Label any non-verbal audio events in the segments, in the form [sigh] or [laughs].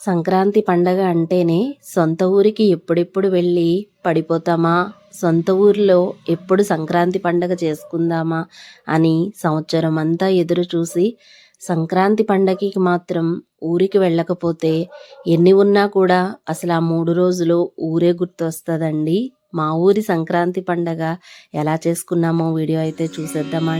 సంక్రాంతి పండగ అంటేనే సొంత ఊరికి ఎప్పుడెప్పుడు వెళ్ళి పడిపోతామా? సొంత ఊరిలో ఎప్పుడు సంక్రాంతి పండగ చేసుకుందామా? అని సంవత్సరం అంతా ఎదురు చూసి సంక్రాంతి పండగకి మాత్రం ఊరికి వెళ్ళకపోతే ఎన్ని ఉన్నా కూడా అసలు ఆ మూడు రోజులు ఊరే గుర్తొస్తుందండి. మా ఊరి సంక్రాంతి పండగ ఎలా చేసుకున్నామో వీడియో అయితే చూసేద్దామా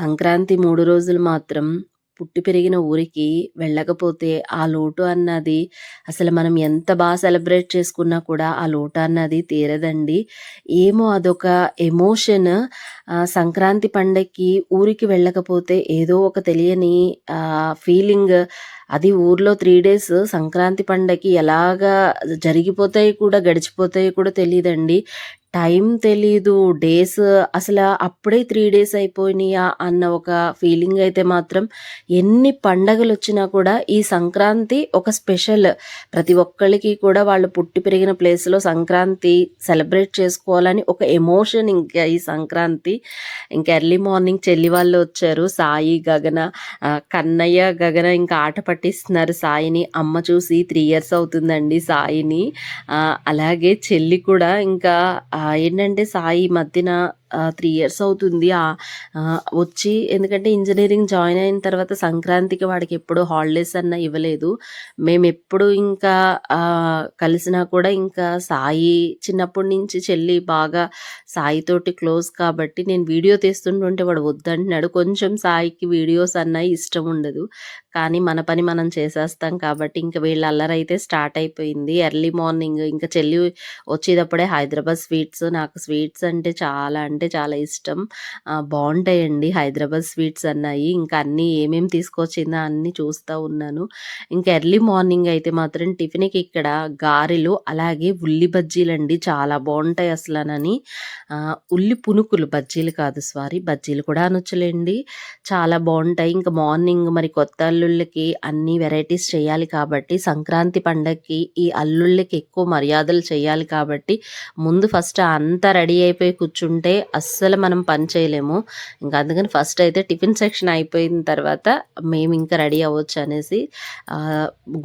సంక్రాంతి మూడు రోజులు మాత్రం పుట్టి పెరిగిన ఊరికి వెళ్ళకపోతే ఆ లోటు అన్నది అసలు మనం ఎంత బాగా సెలబ్రేట్ చేసుకున్నా కూడా ఆ లోటు అన్నది తీరదండి. ఏమో అదొక ఎమోషన్. సంక్రాంతి పండగకి ఊరికి వెళ్ళకపోతే ఏదో ఒక తెలియని ఫీలింగ్ అది ఊర్లో త్రీ డేస్ సంక్రాంతి పండగకి ఎలాగా జరిగిపోతాయి కూడా గడిచిపోతాయి కూడా తెలియదండి టైం తెలీదు. డేస్ అసలు అప్పుడే త్రీ డేస్ అయిపోయినాయా అన్న ఒక ఫీలింగ్ అయితే మాత్రం ఎన్ని పండగలు వచ్చినా కూడా ఈ సంక్రాంతి ఒక స్పెషల్ ప్రతి ఒక్కళ్ళకి కూడా వాళ్ళు పుట్టి పెరిగిన ప్లేస్లో సంక్రాంతి సెలబ్రేట్ చేసుకోవాలని ఒక ఎమోషన్ ఇంకా ఈ సంక్రాంతి. ఇంకా ఎర్లీ మార్నింగ్ చెల్లి వాళ్ళు వచ్చారు. సాయి గగన కన్నయ్య గగన ఇంకా ఆట పట్టిస్తున్నారు సాయిని. అమ్మ చూసి త్రీ ఇయర్స్ అవుతుందండి సాయిని. అలాగే చెల్లి కూడా ఇంకా ఏంటంటే సాయి మధ్యన త్రీ ఇయర్స్ అవుతుంది. వచ్చి ఎందుకంటే ఇంజనీరింగ్ జాయిన్ అయిన తర్వాత సంక్రాంతికి వాడికి ఎప్పుడు హాలిడేస్ అన్న ఇవ్వలేదు. మేము ఎప్పుడు ఇంకా కలిసినా కూడా ఇంకా సాయి చిన్నప్పటి నుంచి చెల్లి బాగా సాయితోటి క్లోజ్ కాబట్టి నేను వీడియో తీస్తుంటుంటే వాడు వద్దంటున్నాడు. కొంచెం సాయికి వీడియోస్ అన్న ఇష్టం ఉండదు. కానీ మన పని మనం చేసేస్తాం కాబట్టి ఇంకా వీళ్ళ అల్లరైతే స్టార్ట్ అయిపోయింది. ఎర్లీ మార్నింగ్ ఇంకా చెల్లి వచ్చేటప్పుడే హైదరాబాద్ స్వీట్స్ నాకు స్వీట్స్ అంటే చాలా అంటే చాలా ఇష్టం. బాగుంటాయండి హైదరాబాద్ స్వీట్స్ అన్నాయి. ఇంకా అన్నీ ఏమేమి తీసుకొచ్చిందా అన్నీ చూస్తూ ఉన్నాను. ఇంకా ఎర్లీ మార్నింగ్ అయితే మాత్రం టిఫిన్కి ఇక్కడ గారెలు అలాగే ఉల్లి బజ్జీలు అండి చాలా బాగుంటాయి అసలనని. ఉల్లి పునుకులు బజ్జీలు కాదు సారీ బజ్జీలు కూడా అనొచ్చులేండి. చాలా బాగుంటాయి ఇంకా మార్నింగ్ మరి కొత్త అల్లుళ్ళకి అన్ని వెరైటీస్ చేయాలి కాబట్టి సంక్రాంతి పండగకి ఈ అల్లుళ్ళకి ఎక్కువ మర్యాదలు చేయాలి కాబట్టి ముందు ఫస్ట్ అంతా రెడీ అయిపోయి కూర్చుంటే అస్సలు మనం పని చేయలేము. ఇంకా అందుకని ఫస్ట్ అయితే టిఫిన్ సెక్షన్ అయిపోయిన తర్వాత మేము ఇంకా రెడీ అవ్వచ్చు అనేసి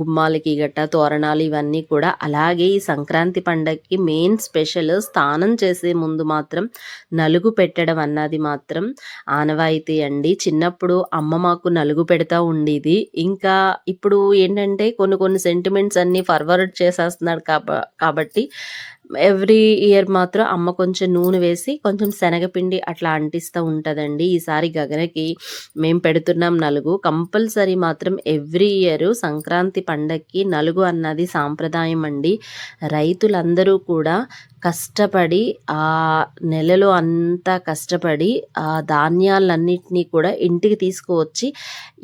గుమ్మాలకి గట్ట తోరణాలు ఇవన్నీ కూడా అలాగే ఈ సంక్రాంతి పండగకి మెయిన్ స్పెషల్ స్నానం చేసే ముందు మాత్రం నలుగు పెట్టడం అన్నది మాత్రం ఆనవాయితీ అండి. చిన్నప్పుడు అమ్మ మాకు నలుగు పెడతా ఉండేది. ఇంకా ఇప్పుడు ఏంటంటే కొన్ని కొన్ని సెంటిమెంట్స్ అన్నీ ఫార్వర్డ్ చేసేస్తున్నాడు కాబ కాబట్టి ఎవ్రీ ఇయర్ మాత్రం అమ్మ కొంచెం నూనె వేసి కొంచెం శనగపిండి అట్లా అంటిస్తూ ఉంటుందండి ఈసారి గగనకి మేము పెడుతున్నాం నలుగు. కంపల్సరీ మాత్రం ఎవ్రీ ఇయర్ సంక్రాంతి పండగకి నలుగు అన్నది సాంప్రదాయం అండి. రైతులందరూ కూడా కష్టపడి ఆ నెలలో అంతా కష్టపడి ఆ ధాన్యాలన్నింటినీ కూడా ఇంటికి తీసుకువచ్చి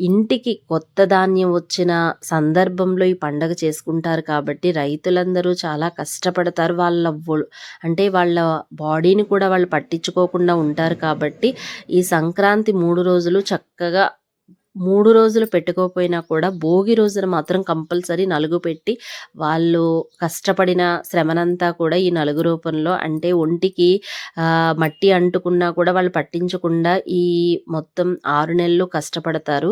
ఇంటికి కొత్త ధాన్యం వచ్చిన సందర్భంలో ఈ పండగ చేసుకుంటారు కాబట్టి రైతులందరూ చాలా కష్టపడతారు. వాళ్ళ అంటే వాళ్ళ బాడీని కూడా వాళ్ళు పట్టించుకోకుండా ఉంటారు కాబట్టి ఈ సంక్రాంతి మూడు రోజులు చక్కగా మూడు రోజులు పెట్టుకోకపోయినా కూడా భోగి రోజున మాత్రం కంపల్సరీ నలుగు పెట్టి వాళ్ళు కష్టపడిన శ్రమనంతా కూడా ఈ నలుగు రూపంలో అంటే ఒంటికి మట్టి అంటుకున్నా కూడా వాళ్ళు పట్టించకుండా ఈ మొత్తం ఆరు నెలలు కష్టపడతారు.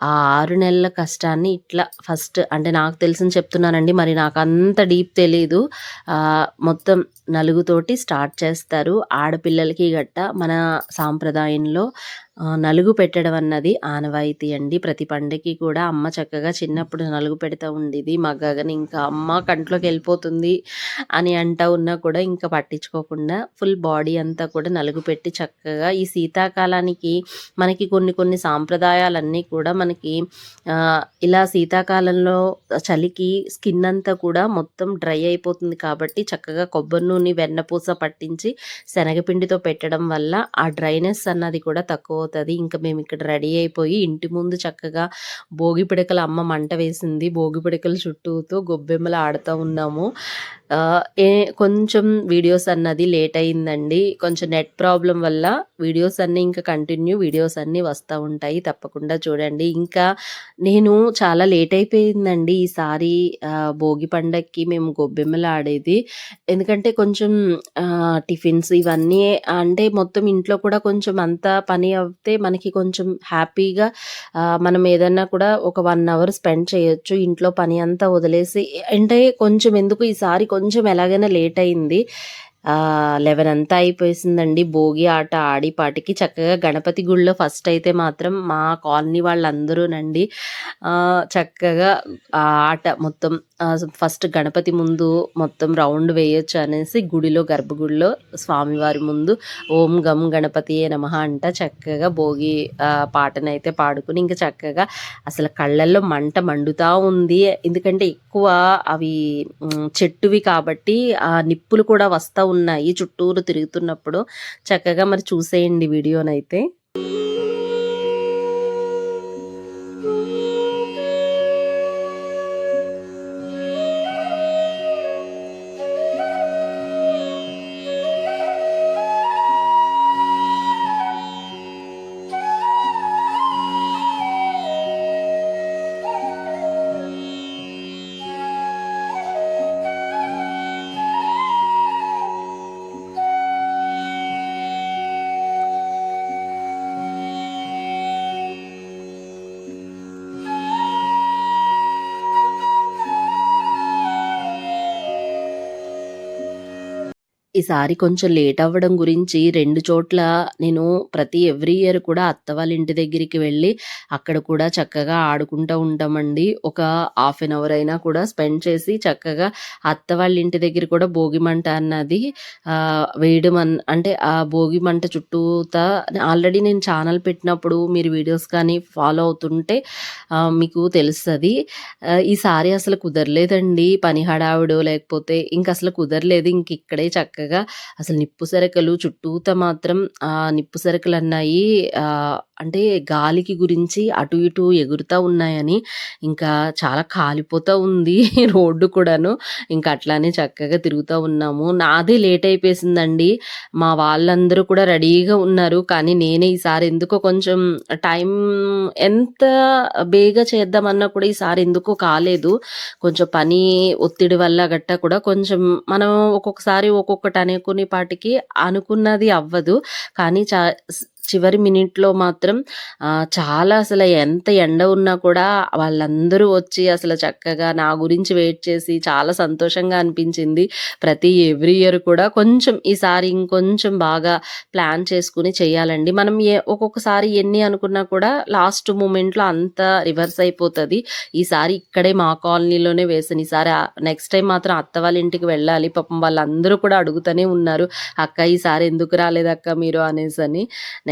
ఆ ఆరు నెలల కష్టాన్ని ఇట్లా ఫస్ట్ అంటే నాకు తెలిసింది చెప్తున్నానండి. మరి నాకు అంత డీప్ తెలీదు. మొత్తం నలుగుతోటి స్టార్ట్ చేస్తారు. ఆడపిల్లలకి గట్టా మన సాంప్రదాయంలో నలుగు పెట్టడం అన్నది ఆనవాయితీ అండి. ప్రతి పండగకి కూడా అమ్మ చక్కగా చిన్నప్పుడు నలుగు పెడతా ఉండేది. మా గగన్ ఇంకా అమ్మ కంట్లోకెళ్ళిపోతుంది అని అంటా ఉన్నా కూడా ఇంకా పట్టించుకోకుండా ఫుల్ బాడీ అంతా కూడా నలుగు పెట్టి చక్కగా ఈ శీతాకాలానికి మనకి కొన్ని కొన్ని సాంప్రదాయాలన్నీ కూడా మనకి ఇలా శీతాకాలంలో చలికి స్కిన్ అంతా కూడా మొత్తం డ్రై అయిపోతుంది కాబట్టి చక్కగా కొబ్బరి నూనె, వెన్నపూస పట్టించి శనగపిండితో పెట్టడం వల్ల ఆ డ్రైనెస్ అన్నది కూడా తక్కువ అయిపోతుంది ఇంకా మేము ఇక్కడ రెడీ అయిపోయి ఇంటి ముందు చక్కగా భోగి పిడకలు అమ్మ మంట వేసింది. భోగి పిడకల చుట్టూతో గొబ్బెమ్మలు ఆడుతూ ఉన్నాము. ఏ కొంచెం వీడియోస్ అన్నది లేట్ అయిందండి. కొంచెం నెట్ ప్రాబ్లం వల్ల వీడియోస్ అన్నీ ఇంకా కంటిన్యూ వీడియోస్ అన్నీ వస్తూ ఉంటాయి. తప్పకుండా చూడండి. ఇంకా నేను చాలా లేట్ అయిపోయిందండి ఈసారి భోగి పండక్కి మేము గొబ్బెమ్మలు ఆడేది. ఎందుకంటే కొంచెం టిఫిన్స్ ఇవన్నీ అంటే మొత్తం ఇంట్లో కూడా కొంచెం అంతా పని అవుతే మనకి కొంచెం హ్యాపీగా మనం ఏదన్నా కూడా ఒక వన్ అవర్ స్పెండ్ చేయొచ్చు. ఇంట్లో పని అంతా వదిలేసి అంటే కొంచెం ఎందుకు ఈసారి కొంచెం ఎలాగైనా లేట్ అయింది. లెవెన్ అంతా అయిపోయిందండి భోగి ఆట ఆడి పాటికి చక్కగా గణపతి గుడిలో ఫస్ట్ అయితే మాత్రం మా కాలనీ వాళ్ళందరూనండి చక్కగా ఆ ఆట మొత్తం ఫస్ట్ గణపతి ముందు మొత్తం రౌండ్ వేయొచ్చు అనేసి గుడిలో గర్భగుడిలో స్వామివారి ముందు ఓం గం గణపతి నమః అంట చక్కగా భోగి పాటనైతే పాడుకొని ఇంకా చక్కగా అసలు కళ్ళల్లో మంట మండుతా ఉంది. ఎందుకంటే ఎక్కువ అవి చెట్టువి కాబట్టి ఆ నిప్పులు కూడా వస్తూ ఉన్నాయి చుట్టూరు తిరుగుతున్నప్పుడు. చక్కగా మరి చూసేయండి వీడియోనైతే. ఈసారి కొంచెం లేట్ అవ్వడం గురించి రెండు చోట్ల నేను ప్రతి ఎవ్రీ ఇయర్ కూడా అత్త వాళ్ళ ఇంటి దగ్గరికి వెళ్ళి అక్కడ కూడా చక్కగా ఆడుకుంటా ఉంటామండి. ఒక హాఫ్ ఎన్ అవర్ అయినా కూడా స్పెండ్ చేసి చక్కగా అత్త వాళ్ళ ఇంటి దగ్గర కూడా భోగి మంట అన్నది వేయడం అన్ అంటే ఆ భోగి మంట చుట్టూతా ఆల్రెడీ నేను ఛానల్ పెట్టినప్పుడు మీరు వీడియోస్ కానీ ఫాలో అవుతుంటే మీకు తెలుస్తుంది ఈసారి అసలు కుదరలేదండి. పని హడావిడో లేకపోతే ఇంక అసలు కుదరలేదు. ఇంక ఇక్కడే చక్కగా అసలు నిప్పు సరకలు చుట్టూత మాత్రం ఆ నిప్పు సరుకులు అన్నాయి అంటే గాలికి గురించి అటు ఇటు ఎగురుతూ ఉన్నాయని ఇంకా చాలా కాలిపోతూ ఉంది [laughs] రోడ్డు కూడాను. ఇంకా అట్లానే చక్కగా తిరుగుతూ ఉన్నాము. నాదే లేట్ అయిపోయిందండి మా వాళ్ళందరూ కూడా రెడీగా ఉన్నారు. కానీ నేనే ఈసారి ఎందుకో కొంచెం టైం ఎంత బేగా చేద్దామన్నా కూడా ఈసారి ఎందుకో కాలేదు. కొంచెం పని ఒత్తిడి వల్ల గట్టా కూడా కొంచెం మనం ఒక్కొక్కసారి ఒక్కొక్క అనుకునేపాటికి పాటికి అనుకున్నది అవ్వదు. కానీ చా చివరి మినిట్లో మాత్రం చాలా అసలు ఎంత ఎండ ఉన్నా కూడా వాళ్ళందరూ వచ్చి అసలు చక్కగా నా గురించి వెయిట్ చేసి చాలా సంతోషంగా అనిపించింది. ప్రతి ఎవ్రీ ఇయర్ కూడా కొంచెం ఈసారి ఇంకొంచెం బాగా ప్లాన్ చేసుకుని చేయాలండి. మనం ఏ ఒక్కొక్కసారి ఎన్ని అనుకున్నా కూడా లాస్ట్ మూమెంట్లో అంతా రివర్స్ అయిపోతుంది. ఈసారి ఇక్కడే మా కాలనీలోనే వేసాను ఈసారి నెక్స్ట్ టైం మాత్రం అత్త వాళ్ళ ఇంటికి వెళ్ళాలి. పాపం వాళ్ళందరూ కూడా అడుగుతూనే ఉన్నారు అక్క ఈసారి ఎందుకు రాలేదు అక్క మీరు? అనేసి అని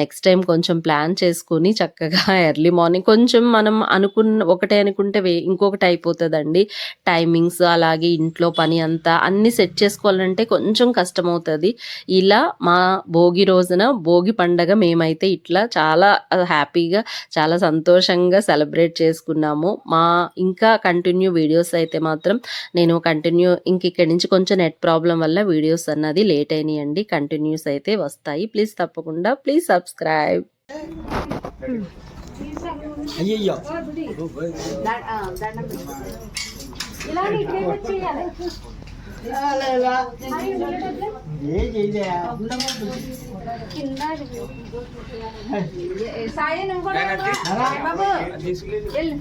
నెక్స్ట్ టైం కొంచెం ప్లాన్ చేసుకుని చక్కగా [laughs] ఎర్లీ మార్నింగ్ కొంచెం మనం అనుకున్న ఒకటే అనుకుంటే వే ఇంకొకటి అయిపోతుందండి. టైమింగ్స్ అలాగే ఇంట్లో పని అంతా అన్నీ సెట్ చేసుకోవాలంటే కొంచెం కష్టమవుతుంది. ఇలా మా భోగి రోజున భోగి పండగ మేమైతే ఇట్లా చాలా హ్యాపీగా చాలా సంతోషంగా సెలబ్రేట్ చేసుకున్నాము. మా ఇంకా కంటిన్యూ వీడియోస్ అయితే మాత్రం నేను కంటిన్యూ ఇంక ఇక్కడి నుంచి కొంచెం నెట్ ప్రాబ్లం వల్ల వీడియోస్ అన్నది లేట్ అయినాయండి. కంటిన్యూస్ అయితే వస్తాయి. ప్లీజ్ తప్పకుండా ప్లీజ్ సబ్స్క్రైబ్ అయ్యయ్యో. ఏ చేయలే. సాయి నువ్వు కూడా బాబు. వెళ్ళు.